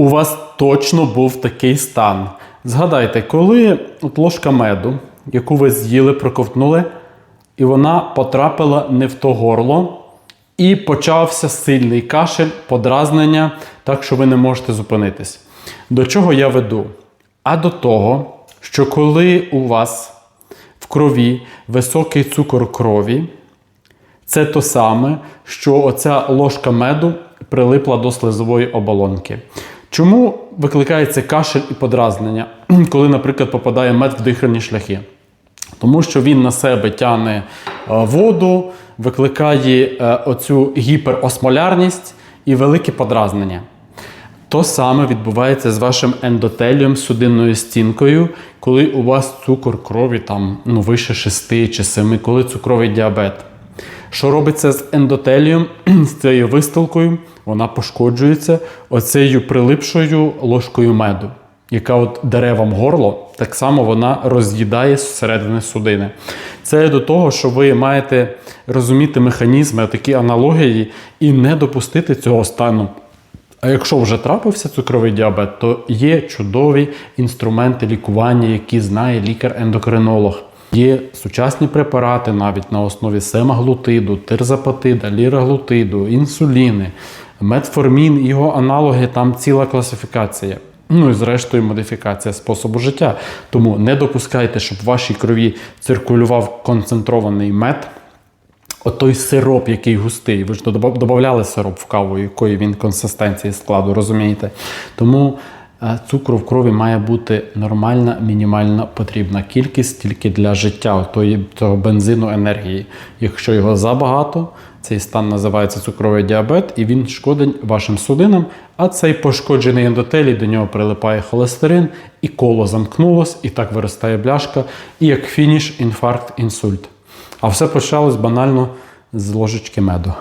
у вас точно був такий стан. Згадайте, коли от ложка меду, яку ви з'їли, проковтнули, і вона потрапила не в то горло, і почався сильний кашель, подразнення, так що ви не можете зупинитись. До чого я веду? А до того, що коли у вас в крові високий цукор крові, це то саме, що оця ложка меду прилипла до слизової оболонки. Чому викликається кашель і подразнення, коли, наприклад, попадає мед в дихальні шляхи? Тому що він на себе тягне е, воду, викликає е, оцю гіперосмолярність і велике подразнення. То саме відбувається з вашим ендотелієм, судинною стінкою, коли у вас цукор крові там ну, вище 6 чи 7, коли цукровий діабет. Що робиться з ендотелієм, з цією вистилкою? Вона пошкоджується оцею прилипшою ложкою меду, яка от дере вам горло, так само вона роз'їдає зсередини судини. Це до того, що ви маєте розуміти механізми, такі аналогії, і не допустити цього стану. А якщо вже трапився цукровий діабет, то є чудові інструменти лікування, які знає лікар-ендокринолог. Є сучасні препарати навіть на основі семаглутиду, тирзапатида, ліраглутиду, інсуліни, метформін, його аналоги, там ціла класифікація. Ну і зрештою модифікація способу життя. Тому не допускайте, щоб в вашій крові циркулював концентрований мед. От той сироп, який густий, ви ж додавали сироп в каву, якої він консистенції складу, розумієте? Тому цукру в крові має бути нормальна, мінімальна потрібна кількість тільки для життя того бензину енергії. Якщо його забагато, цей стан називається цукровий діабет, і він шкодить вашим судинам, а цей пошкоджений ендотелій, до нього прилипає холестерин, і коло замкнулось, і так виростає бляшка, і як фініш інфаркт, інсульт. А все почалось банально з ложечки меду.